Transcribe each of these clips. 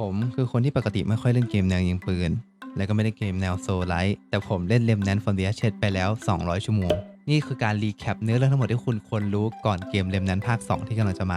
ผมคือคนที่ปกติไม่ค่อยเล่นเกมแนวยิงปืน และก็ไม่ได้เกมแนวโซลไลท์แต่ผมเล่นเลมแนนฟอนเดียเชดไปแล้ว 200 ชั่วโมง นี่คือการรีแคปเนื้อเรื่องทั้งหมดที่คุณควรรู้ก่อนเกมเลมแนนภาค 2 ที่กำลังจะมา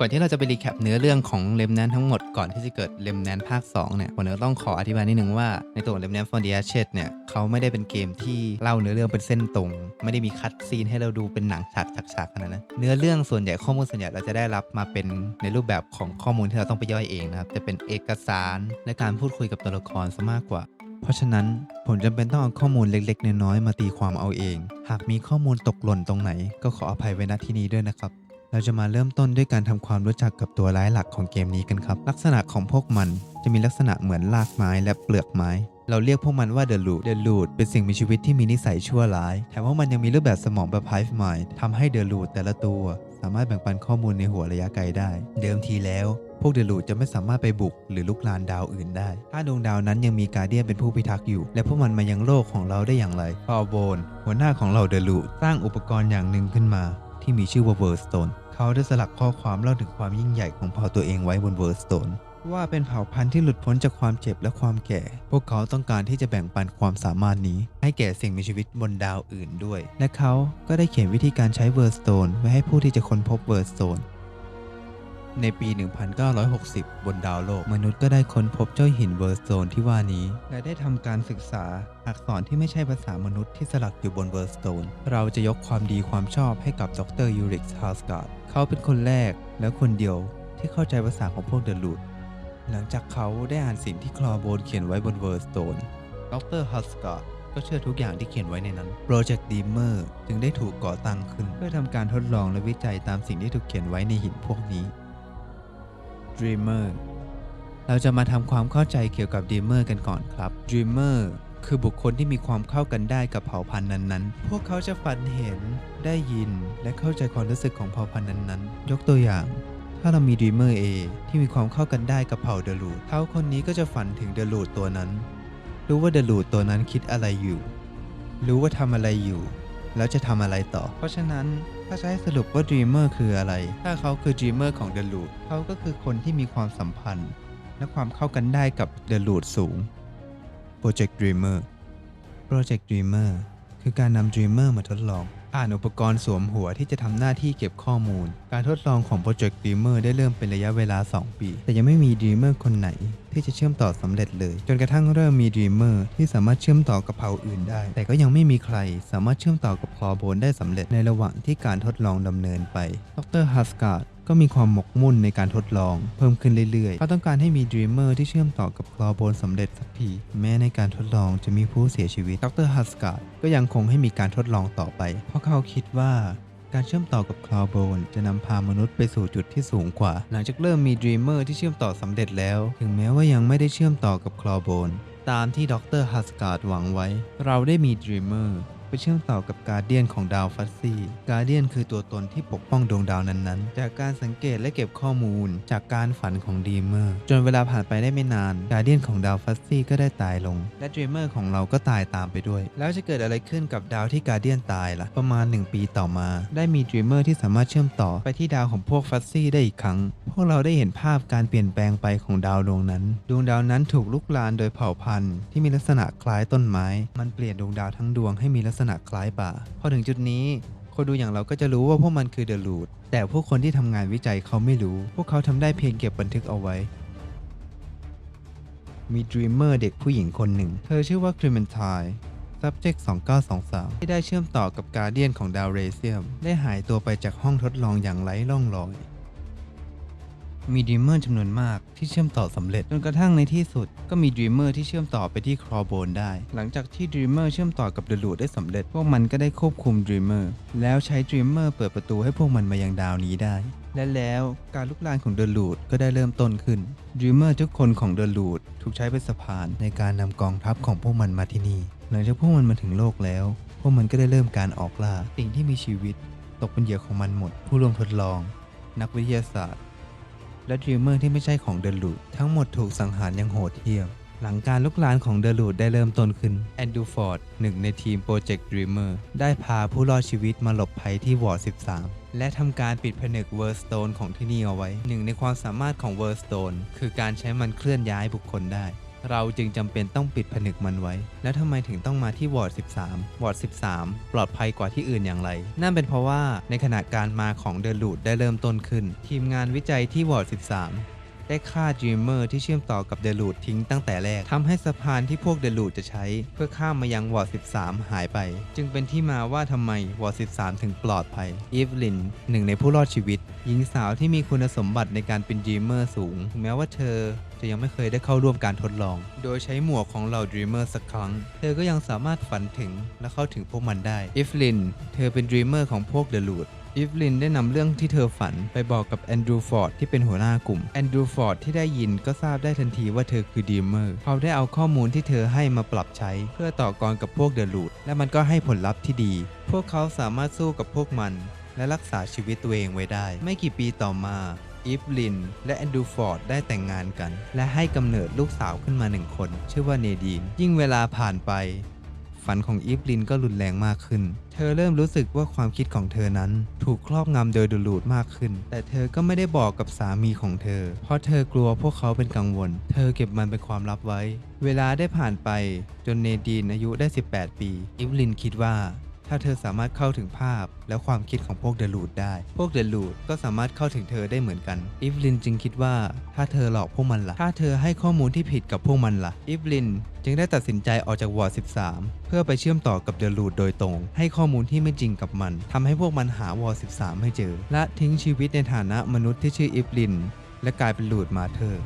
ก่อนที่เราจะไปรีแคปเนื้อเรื่องของเลมแนนทั้งหมดก่อนที่จะเกิดเลมแนนภาค2เนี่ยผมต้องขออธิบายนิดนึงว่าในตัวเลมแนนฟอนเดียเชดเนี่ยเขาไม่ได้เป็นเกมที่เล่าเนื้อเรื่องเป็นเส้นตรง ไม่ได้มีคัดซีนให้เราดูเป็นหนังฉากฉากขนาดนั้นเนื้อเรื่องส่วนใหญ่ข้อมูลส่วนใหญ่เราจะได้รับมาเป็นในรูปแบบของข้อมูลที่เราต้องไปย่อยเองนะครับจะเป็นเอกสารและการพูดคุยกับตัวละครซะมากกว่าเพราะฉะนั้นผมจำเป็นต้องเอาข้อมูลเล็กๆ น้อยๆมาตีความเอาเอง หากมีข้อมูลตกหล่นตรงไหน ก็ขออภัยไว้ณที่นี้ด้วยนะครับ เราจะมาเริ่มต้นด้วยการทำความรู้จักกับตัวร้ายหลักของเกมนี้กันครับ ลักษณะของพวกมันจะมีลักษณะเหมือนรากไม้และเปลือกไม้ เราเรียกพวกมันว่าเดลูดเดลูดเป็นสิ่งมีชีวิตที่มีนิสัยชั่วร้าย แถมว่ามันยังมีรูปแบบสมองแบบ Hive Mind ทำให้เดลูดแต่ละตัว สามารถแบ่งปันข้อมูลในหัวระยะไกลได้ เดิมทีแล้ว พวกเดลูดจะไม่สามารถไปบุกหรือลุกลานดาวอื่นได้ ถ้าดวงดาวนั้นยังมีการเดียนเป็นผู้พิทักษ์อยู่ และพวกมันมายังโลกของเราได้อย่างไรพอโบนหัวหน้าของเราเดลูดสร้างอุปกรณ์อย่างหนึ่งขึ้นมา ที่มีชื่อว่าเวอร์สโตนเขาได้สลักข้อความเล่าถึงความยิ่งใหญ่ของเผ่าตัวเองไว้บนเวอร์สโตนว่าเป็นเผ่าพันธุ์ที่หลุดพ้นจากความเจ็บและความแก่ พวกเขาต้องการที่จะแบ่งปันความสามารถนี้ ให้แก่สิ่งมีชีวิตบนดาวอื่นด้วย และเขาก็ได้เขียนวิธีการใช้เวอร์สโตนไว้ให้ผู้ที่จะค้นพบเวอร์สโตน ในปี 1960 บนดาวโลก มนุษย์ก็ได้ค้นพบเจ้าหินเวอร์สโตนที่ว่านี้ และได้ทำการศึกษาอักษรที่ไม่ใช่ภาษามนุษย์ที่สลักอยู่บนเวอร์สโตน เราจะยกความดีความชอบให้กับดรยูริกฮาสการ์ดเขาเป็นคนแรกและคนเดียวที่เข้าใจภาษาของพวกเดลูดหลังจากเขาได้อ่านสิ่งที่คลอโบนเขียนไว้บนเวอร์สโตน ดรฮัสการ์ดก็เชื่อทุกอย่างที่เขียนไว้ในนั้น โปรเจกต์ดีเมอร์จึงได้ถูกก่อตั้งขึ้น เพื่อทำการทดลองและวิจัยตามสิ่งที่ถูกเขียนไว้ในหินพวกนี้ Dreamer เราจะมาทำความเข้าใจเกี่ยวกับ Dreamer กันก่อนครับ Dreamer คือบุคคลที่มีความเข้ากันได้กับเผ่าพันธุ์นั้นๆ พวกเขาจะฝันเห็น ได้ยิน และเข้าใจความรู้สึกของเผ่าพันธุ์นั้นๆ ยกตัวอย่าง ถ้าเรามี Dreamer A ที่มีความเข้ากันได้กับเผ่าเดลูดเขาคนนี้ก็จะฝันถึงเดลูดตัวนั้น รู้ว่าเดลูดตัวนั้นคิดอะไรอยู่ รู้ว่าทำอะไรอยู่ แล้วจะทำอะไรต่อ เพราะฉะนั้น ถ้าจะให้สรุปว่า Dreamer คืออะไร ถ้าเขาคือ Dreamer ของ The Root เขาก็คือคนที่มีความสัมพันธ์ และความเข้ากันได้กับ The Root สูง Project Dreamer Project Dreamer คือการนำ Dreamer มาทดลอง อ่านอุปกรณ์สวมหัวที่จะทำหน้าที่เก็บข้อมูล การทดลองของโปรเจกต์ Dreamer ได้เริ่มเป็นระยะเวลา 2 ปี แต่ยังไม่มี Dreamer คนไหน ที่จะเชื่อมต่อสำเร็จเลย จนกระทั่งเริ่มมี Dreamer ที่สามารถเชื่อมต่อกับเผ่าอื่นได้ แต่ก็ยังไม่มีใครสามารถเชื่อมต่อกับคลอโบนได้สำเร็จในระหว่างที่การทดลองดำเนินไป ดรฮัสการ์ด ก็มีความหมกมุ่นในการทดลอง เพิ่มขึ้นเรื่อยๆ เขาต้องการให้มี Dreamer ที่เชื่อมต่อกับคลอโบนสำเร็จสักที แม้ในการทดลองจะมีผู้เสียชีวิต ดรฮัสการ์ดก็ยังคงให้มีการทดลองต่อไป เพราะเขาคิดว่าการเชื่อมต่อกับคลอโบนจะนำพามนุษย์ไปสู่จุดที่สูงกว่า หลังจากเริ่มมี Dreamer ที่เชื่อมต่อสำเร็จแล้ว ถึงแม้ว่ายังไม่ได้เชื่อมต่อกับคลอโบนตามที่ดรฮัสการ์ดหวังไว้ เราได้มี Dreamer ไปเชื่อมต่อกับการเดียนของดาวฟัสซี่ การเดียนคือตัวตนที่ปกป้องดวงดาวนั้นๆ จากการสังเกตและเก็บข้อมูลจากการฝันของดีเมอร์ จนเวลาผ่านไปได้ไม่นาน การเดียนของดาวฟัสซี่ก็ได้ตายลง และดีเมอร์ของเราก็ตายตามไปด้วย แล้วจะเกิดอะไรขึ้นกับดาวที่การเดียนตายล่ะ ประมาณ 1 ปีต่อมา ได้มีดีเมอร์ที่สามารถเชื่อมต่อไปที่ดาวของพวกฟัสซี่ได้อีกครั้ง วกเราได้เห็นภาพการเปลี่ยนแปลงไปของดาวดวงนั้น ดวงดาวนั้นถูกลุกลานโดยเผ่าพันธุ์ที่มีลักษณะคล้ายต้นไม้ มันเปลี่ยนดวงดาวทั้งดวงให้มีลักษณะคล้ายป่า พอถึงจุดนี้คนดูอย่างเราก็จะรู้ว่าพวกมันคือเดอะลูด แต่พวกคนที่ทำงานวิจัยเขาไม่รู้ พวกเขาทำได้เพียงเก็บบันทึกเอาไว้ มีด r ีมเมอร์เด็กผู้หญิงคนหนึ่ง เธอชื่อว่าคริม e น t i subject 2923 ที่ได้เชื่อมต่อกับการเดียนของดาวเรเซียม ได้หายตัวไปจากห้องทดลองอย่างไร้ร่องรอย มีดีมเมอร์จำนวนมากที่เชื่อมต่อสำเร็จจนกระทั่งในที่สุด ก็มีดีมเมอร์ที่เชื่อมต่อไปที่ครอโบนได้ หลังจากที่ดีมเมอร์เชื่อมต่อกับเดลูดได้สำเร็จ พวกมันก็ได้ควบคุมดีมเมอร์แล้วใช้ดีมเมอร์เปิดประตูให้พวกมันมายังดาวนี้ได้ และแล้วการลุกลานของเดลูดก็ได้เริ่มต้นขึ้นดีมเมอร์ทุกคนของเดลูดถูกใช้เป็นสะพานในการนำกองทัพของพวกมันมาที่นี่ หลังจากพวกมันมาถึงโลกแล้ว พวกมันก็ได้เริ่มการออกล่าสิ่งที่มีชีวิต ตกเป็นเหยื่อของมันหมด ผู้ร่วมทดลอง นักวิทยาศาสตร์ และดรีมเมอร์ที่ไม่ใช่ของเดลูดทั้งหมดถูกสังหารอย่างโหดเหี้ยม หลังการลุกลานของเดลูดได้เริ่มต้นขึ้นแอนดูฟอร์ดหนึ่งในทีมโปรเจกต์เรมเมอร์ได้พาผู้รอดชีวิตมาหลบภัยที่วอร์ด13และทำการปิดผนึกเวอร์สโตนของที่นี่เอาไว้ หนึ่งในความสามารถของเวอร์สโตนคือการใช้มันเคลื่อนย้ายบุคคลได้ เราจึงจำเป็นต้องปิดผนึกมันไว้ แล้วทำไมถึงต้องมาที่วอร์ด 13 วอร์ด 13 ปลอดภัยกว่าที่อื่นอย่างไร นั่นเป็นเพราะว่าในขณะการมาของเดลูดได้เริ่มต้นขึ้น ทีมงานวิจัยที่วอร์ด 13 ได้ฆ่า Dreamer ที่เชื่อมต่อกับเดลูดทิ้งตั้งแต่แรกทำให้สะพานที่พวกเดลูดจะใช้ เพื่อข้ามมายังวอร์ด13 หายไป จึงเป็นที่มาว่าทำไมวอร์ด13 ถึงปลอดภัยอีฟลินหนึ่งในผู้รอดชีวิต หญิงสาวที่มีคุณสมบัติในการเป็น Dreamer สูง แม้ว่าเธอจะยังไม่เคยได้เข้าร่วมการทดลอง โดยใช้หมวกของเหล่า Dreamer สักครั้ง เธอก็ยังสามารถฝันถึงและเข้าถึงพวกมันได้อีฟลิน เธอเป็น Dreamer ของพวกเดลูด อีฟลินได้นำเรื่องที่เธอฝันไปบอกกับแอนดรูฟอร์ดที่เป็นหัวหน้ากลุ่ม แอนดรูฟอร์ดที่ได้ยินก็ทราบได้ทันทีว่าเธอคือดีเมอร์ เขาได้เอาข้อมูลที่เธอให้มาปรับใช้ เพื่อต่อกรกับพวกเดอะลูดและมันก็ให้ผลลัพธ์ที่ดี พวกเขาสามารถสู้กับพวกมัน และรักษาชีวิตตัวเองไว้ได้ ไม่กี่ปีต่อมาอีฟลิน และแอนดรูฟอร์ดได้แต่งงานกัน และให้กำเนิดลูกสาวขึ้นมาหนึ่งคน ชื่อว่าเนดีนยิ่งเวลาผ่านไป ฝันของอีฟลินก็รุนแรงมากขึ้น เธอเริ่มรู้สึกว่าความคิดของเธอนั้น ถูกครอบงำโดยดูลูดมากขึ้น แต่เธอก็ไม่ได้บอกกับสามีของเธอ เพราะเธอกลัวพวกเขาเป็นกังวล เธอเก็บมันเป็นความลับไว้ เวลาได้ผ่านไปจนเนดีนอายุได้ 18 ปีอีฟลินคิดว่า ถ้าเธอสามารถเข้าถึงภาพและความคิดของพวกเดลูดได้ พวกเดลูดก็สามารถเข้าถึงเธอได้เหมือนกันอีฟลินจึงคิดว่าถ้าเธอหลอกพวกมันละ่ะ ถ้าเธอให้ข้อมูลที่ผิดกับพวกมันละ่ะอีฟลินจึงได้ตัดสินใจออกจากวอร์ด13 เพื่อไปเชื่อมต่อกับเดลูดโดยตรง ให้ข้อมูลที่ไม่จริงกับมันทำให้พวกมันหาวอร์ด13 ให้เจอ และทิ้งชีวิตในฐานะมนุษย์ที่ชื่ออีฟลิน และกลายเป็นลูดมาเธอ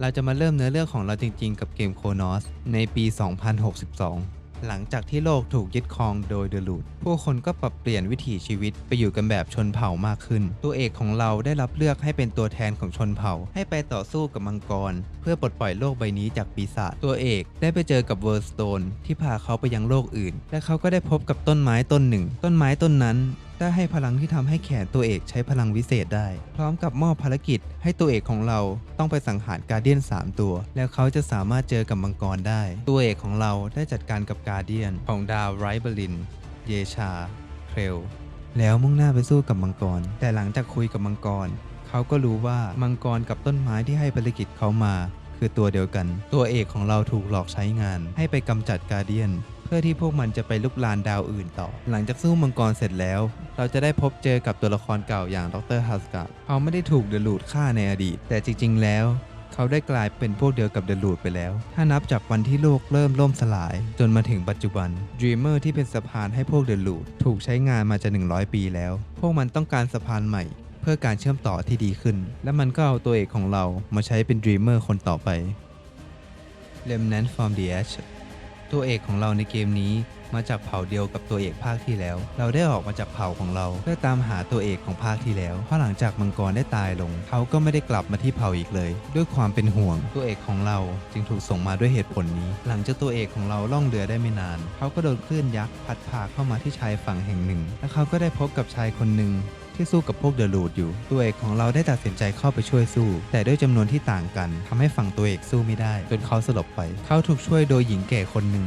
เราจะมาเริ่มเนื้อเรื่องของเราจริง ๆ กับเกมโคนอสในปี 2062 หลังจากที่โลกถูกยึดครองโดยเดลูดผู้คนก็ปรับเปลี่ยนวิถีชีวิตไปอยู่กันแบบชนเผ่ามากขึ้น ตัวเอกของเราได้รับเลือกให้เป็นตัวแทนของชนเผ่า ให้ไปต่อสู้กับมังกร เพื่อปลดปล่อยโลกใบนี้จากปีศาจตัวเอกได้ไปเจอกับเวอร์สโตนที่พาเขาไปยังโลกอื่น และเขาก็ได้พบกับต้นไม้ต้นหนึ่ง ต้นไม้ต้นนั้น ได้ให้พลังที่ทำให้แขนตัวเอกใช้พลังวิเศษได้ พร้อมกับมอบภารกิจให้ตัวเอกของเราต้องไปสังหารการเดียน 3 ตัว แล้วเขาจะสามารถเจอกับมังกรได้ ตัวเอกของเราได้จัดการกับการเดียนของดาวไรเบลิน เยชา เครล แล้วมุ่งหน้าไปสู้กับมังกร แต่หลังจากคุยกับมังกร เขาก็รู้ว่ามังกรกับต้นไม้ที่ให้ภารกิจเขามา คือตัวเดียวกัน ตัวเอกของเราถูกหลอกใช้งานให้ไปกำจัดการเดียน พื่อที่พวกมันจะไปลุกลานดาวอื่นต่อ หลังจากสู้มังกรเสร็จแล้ว เราจะได้พบเจอกับตัวละครเก่าอย่างดรฮัสการ์ดเขาไม่ได้ถูกเดลูดฆ่าในอดีต แต่จริง ๆ แล้วเขาได้กลายเป็นพวกเดียวกับเดลูดไปแล้ว ถ้านับจากวันที่โลกเริ่มล่มสลาย จนมาถึงปัจจุบัน Dreamer ที่เป็นสะพานให้พวกเดลูดถูกใช้งานมาจะ 100 ปีแล้ว พวกมันต้องการสะพานใหม่ เพื่อการเชื่อมต่อที่ดีขึ้น และมันก็เอาตัวเอกของเรามาใช้เป็น Dreamer คนต่อไป Remnant from the Ash ตัวเอกของเราในเกมนี้มาจากเผ่าเดียวกับตัวเอกภาคที่แล้ว เราได้ออกมาจากเผ่าของเรา เพื่อตามหาตัวเอกของภาคที่แล้ว เพราะหลังจากมังกรได้ตายลง เขาก็ไม่ได้กลับมาที่เผ่าอีกเลย ด้วยความเป็นห่วง ตัวเอกของเราจึงถูกส่งมาด้วยเหตุผลนี้ หลังจากตัวเอกของเราล่องเรือได้ไม่นาน เขาก็โดนคลื่นยักษ์พัดพาเข้ามาที่ชายฝั่งแห่งหนึ่ง และเขาก็ได้พบกับชายคนหนึ่ง ที่สู้กับพวกเดอะลูดอยู่ ตัวเอกของเราได้ตัดสินใจเข้าไปช่วยสู้ แต่ด้วยจำนวนที่ต่างกันทำให้ฝั่งตัวเอกสู้ไม่ได้ จนเขาสลบไป เขาถูกช่วยโดยหญิงแก่คนหนึ่ง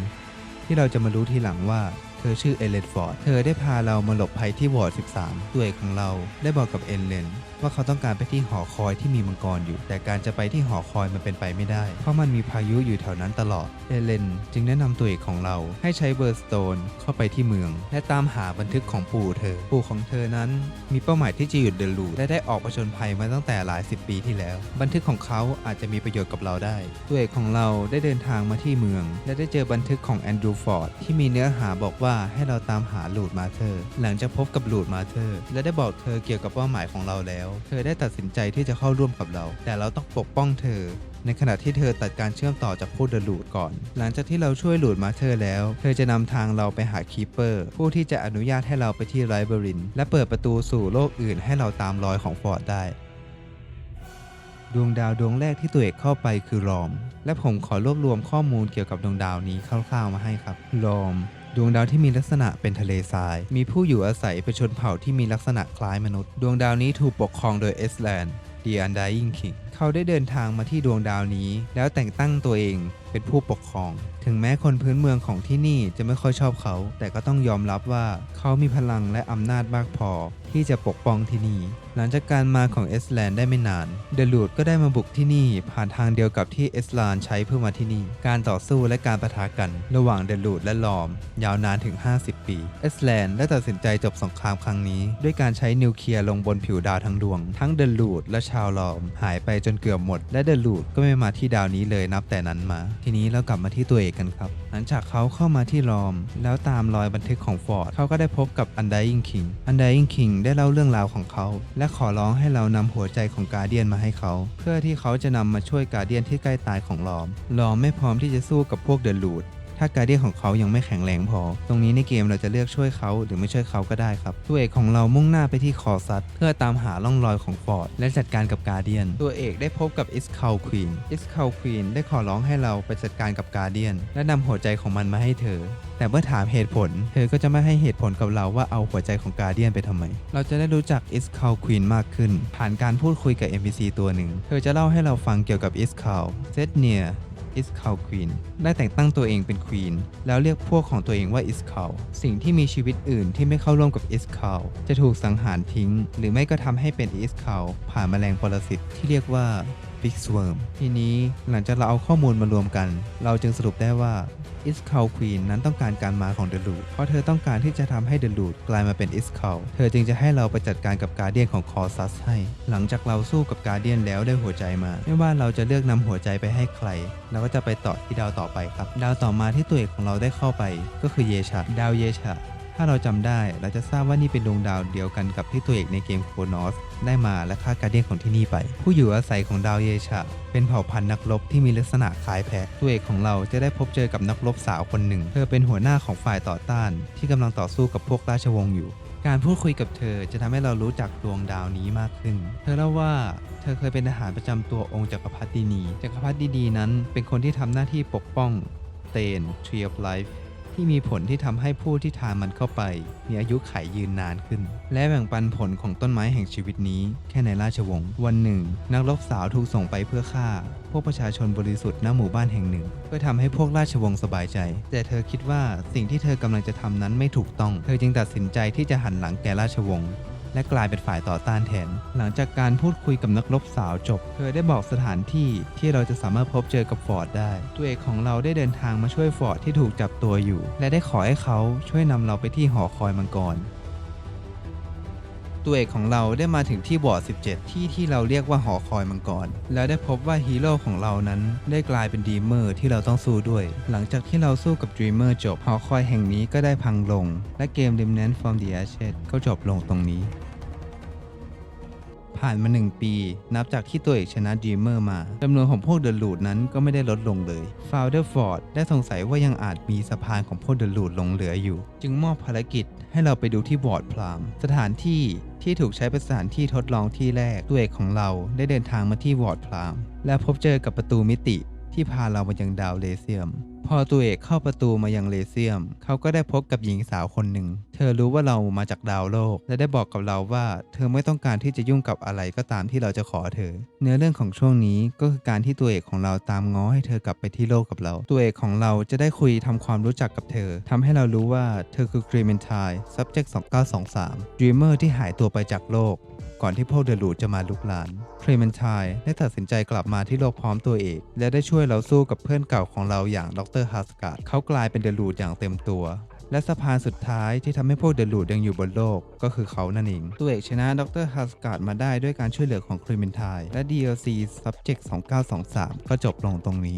ที่เราจะมารู้ทีหลังว่าเธอชื่อเอเลนฟอร์ด เธอได้พาเรามาหลบภัยที่วอร์ด 13 ตัวเอกของเราได้บอกกับเอเลน ว่าเขาต้องการไปที่หอคอยที่มีมังกรอยู่ แต่การจะไปที่หอคอยมันเป็นไปไม่ได้ เพราะมันมีพายุอยู่แถวนั้นตลอด เอเลนจึงแนะนำตัวเอกของเราให้ใช้เบอร์สโตนเข้าไปที่เมือง และตามหาบันทึกของปู่เธอ ปู่ของเธอนั้น มีเป้าหมายที่จะหยุดเดลูดและได้ออกผจญภัยมาตั้งแต่หลายสิบปีที่แล้ว บันทึกของเขาอาจจะมีประโยชน์กับเราได้ ตัวเอกของเราได้เดินทางมาที่เมือง และได้เจอบันทึกของแอนดรูฟอร์ดที่มีเนื้อหาบอกว่าให้เราตามหาลูดมาเธอ หลังจากพบกับลูดมาเธอ และได้บอกเธอเกี่ยวกับเป้าหมายของเราแล้วเธอได้ตัดสินใจที่จะเข้าร่วมกับเรา แต่เราต้องปกป้องเธอ ในขณะที่เธอตัดการเชื่อมต่อจากผู้เดลูดก่อน หลังจากที่เราช่วยหลูดมาเธอแล้ว เธอจะนำทางเราไปหาคีเปอร์ ผู้ที่จะอนุญาตให้เราไปที่ไรเบอริน และเปิดประตูสู่โลกอื่นให้เราตามรอยของฟอร์ดได้ดวงดาวดวงแรกที่ตัวเอกเข้าไปคือรอม และผมขอรวบรวมข้อมูลเกี่ยวกับดวงดาวนี้คร่าวๆมาให้ครับรอม ดวงดาวที่มีลักษณะเป็นทะเลทราย มีผู้อยู่อาศัยเป็นชนเผ่าที่มีลักษณะคล้ายมนุษย์ ดวงดาวนี้ถูกปกครองโดยเอสแลนด์เดียนไดยิงคิงเขาได้เดินทางมาที่ดวงดาวนี้ แล้วแต่งตั้งตัวเอง เป็นผู้ปกครอง ถึงแม้คนพื้นเมืองของที่นี่จะไม่ค่อยชอบเขา แต่ก็ต้องยอมรับว่าเขามีพลังและอำนาจมากพอ ที่จะปกป้องที่นี่ หลังจากการมาของเอสแลนด์ได้ไม่นาน เดลูดก็ได้มาบุกที่นี่ผ่านทางเดียวกับที่เอสลานใช้เพื่อมาที่นี่ การต่อสู้และการประทะกัน ระหว่างเดลูดและลอม ยาวนานถึง 50 ปี เอสแลนด์ได้ตัดสินใจจบสงครามครั้งนี้ ด้วยการใช้นิวเคลียร์ลงบนผิวดาวทั้งดวง ทั้งเดลูดและชาวลอม หายไปจนเกือบหมด และเดลูดก็ไม่มาที่ดาวนี้เลยนับแต่นั้นมาทีนี้เรากลับมาที่ตัวเอกกันครับ หลังจากเขาเข้ามาที่ลอม แล้วตามรอยบันทึกของฟอร์ดเขาก็ได้พบกับอันดายิงคิง อันดายิงคิงได้เล่าเรื่องราวของเขา และขอร้องให้เรานำหัวใจของกาเดียนมาให้เขา เพื่อที่เขาจะนำมาช่วยกาเดียนที่ใกล้ตายของลอม ลอมไม่พร้อมที่จะสู้กับพวกเดลูด ถ้าการเดียของเขายังไม่แข็งแรงพอ ตรงนี้ในเกมเราจะเลือกช่วยเขาหรือไม่ช่วยเขาก็ได้ครับตัวเอกของเรามุ่งหน้าไปที่คอซัตเพื่อตามหาร่องรอยของฟอร์ดและจัดการกับการเดียน ตัวเอกได้พบกับอิสคาลควีนอิสคาลควีนได้ขอร้องให้เราไปจัดการกับการเดียน และนำหัวใจของมันมาให้เธอแต่เมื่อถามเหตุผล เธอก็จะไม่ให้เหตุผลกับเราว่าเอาหัวใจของการเดียนไปทำไม เราจะได้รู้จักอิสคาลควีนมากขึ้น ผ่านการพูดคุยกับ NPC ตัวหนึ่ง เธอจะเล่าให้เราฟังเกี่ยวกับอิสคาลเซตเนีย อิสคาลควีนได้แต่งตั้งตัวเองเป็นควีนแล้วเรียกพวกของตัวเองว่าอิสคาลสิ่งที่มีชีวิตอื่นที่ไม่เข้าร่วมกับอิสคาลจะถูกสังหารทิ้ง หรือไม่ก็ทำให้เป็นอิสคาลผ่านแมลงปรสิตที่เรียกว่า Big Swarm ทีนี้หลังจากเราเอาข้อมูลมารวมกัน เราจึงสรุปได้ว่าอิสคาลควีนนั้นต้องการการมาของเดลูดเพราะเธอต้องการที่จะทำให้เดลูดกลายมาเป็นอิสคาลเธอจึงจะให้เราไปจัดการกับการเดียนของคอซัสให้ หลังจากเราสู้กับการเดียนแล้วได้หัวใจมา ไม่ว่าเราจะเลือกนำหัวใจไปให้ใครเราก็จะไปต่อที่ดาวต่อไปครับ ดาวต่อมาที่ตัวเอกของเราได้เข้าไป ก็คือเยชะดาวเยชะ ถ้าเราจำได้เราจะทราบว่านี่เป็นดวงดาวเดียวกันกับที่ตัวเอกในเกมโครนอสได้มาและฆ่าการเดียนของที่นี่ไป ผู้อยู่อาศัยของดาวเยชะเป็นเผ่าพันธุ์นักรบที่มีลักษณะคล้ายแพะตัวเอกของเราจะได้พบเจอกับนักรบสาวคนหนึ่ง เธอเป็นหัวหน้าของฝ่ายต่อต้าน ที่กำลังต่อสู้กับพวกราชวงศ์อยู่ การพูดคุยกับเธอจะทำให้เรารู้จักดวงดาวนี้มากขึ้น เธอเล่าว่าเธอเคยเป็นทหารประจำตัวองค์จักรพรรดินีจักรพรรดินีนั้นเป็นคนที่ทำหน้าที่ปกป้องเตน Tree of Life ที่มีผลที่ทำให้ผู้ที่ทานมันเข้าไป มีอายุขัยยืนนานขึ้น และแบ่งปันผลของต้นไม้แห่งชีวิตนี้ แค่ในราชวงศ์วันหนึ่ง นักรบสาวถูกส่งไปเพื่อฆ่า พวกประชาชนบริสุทธิ์ณหมู่บ้านแห่งหนึ่ง เพื่อทำให้พวกราชวงศ์สบายใจ แต่เธอคิดว่าสิ่งที่เธอกำลังจะทำนั้นไม่ถูกต้อง เธอจึงตัดสินใจที่จะหันหลังแก่ราชวงศ์ และกลายเป็นฝ่ายต่อต้านแทน หลังจากการพูดคุยกับนักรบสาวจบ เธอได้บอกสถานที่ที่เราจะสามารถพบเจอกับฟอร์ดได้ ตัวเอกของเราได้เดินทางมาช่วยฟอร์ดที่ถูกจับตัวอยู่ และได้ขอให้เขาช่วยนำเราไปที่หอคอยมังกร ตัวเอกของเราได้มาถึงที่บอร์ด17 ที่ที่เราเรียกว่าหอคอยมังกร แล้วได้พบว่าฮีโร่ของเรานั้นได้กลายเป็นดีเมอร์ที่เราต้องสู้ด้วย หลังจากที่เราสู้กับดีเมอร์จบหอคอยแห่งนี้ก็ได้พังลง และเกม Remnant from the Ashes ก็จบลงตรงนี้ ผ่านมา 1 ปี นับจากที่ตัวเอกชนะดีเมอร์มาจำนวนของพวกเดอะลูดนั้นก็ไม่ได้ลดลงเลยฟาวเดอร์ฟอร์ดได้สงสัยว่ายังอาจมีสะพานของพวกเดอะลูดหลงเหลืออยู่ จึงมอบภารกิจให้เราไปดูที่บอร์ดพราม สถานที่ที่ถูกใช้เป็นสถานที่ทดลองที่แรกตัวเอกของเราได้เดินทางมาที่วอร์ดพราม และพบเจอกับประตูมิติ ที่พาเรามายังดาวเลเซียม พอตัวเอกเข้าประตูมายังเลเซียม เขาก็ได้พบกับหญิงสาวคนหนึ่ง เธอรู้ว่าเรามาจากดาวโลก และได้บอกกับเราว่า เธอไม่ต้องการที่จะยุ่งกับอะไรก็ตามที่เราจะขอเธอ เนื้อเรื่องของช่วงนี้ก็คือการที่ตัวเอกของเราตามง้อให้เธอกลับไปที่โลกกับเรา ตัวเอกของเราจะได้คุยทำความรู้จักกับเธอทำให้เรารู้ว่าเธอคือ Clementine subject 2923 Dreamer ที่หายตัวไปจากโลก ก่อนที่พวกเดลูดจะมาลุกลานคลเมนไทน์ได้ตัดสินใจกลับมาที่โลกพร้อมตัวเอกและได้ช่วยเราสู้กับเพื่อนเก่าของเราอย่างดรฮัสกาดเขากลายเป็นเดลูดอย่างเต็มตัวและสะพานสุดท้ายที่ทำให้พวกเดลูดยังอยู่บนโลกก็คือเขานั่นเอง ตัวเอกชนะดรฮัสการ์ดมาได้ด้วยการช่วยเหลือของคลเมนไทและ DLC Subject 2923 ก็จบลงตรงนี้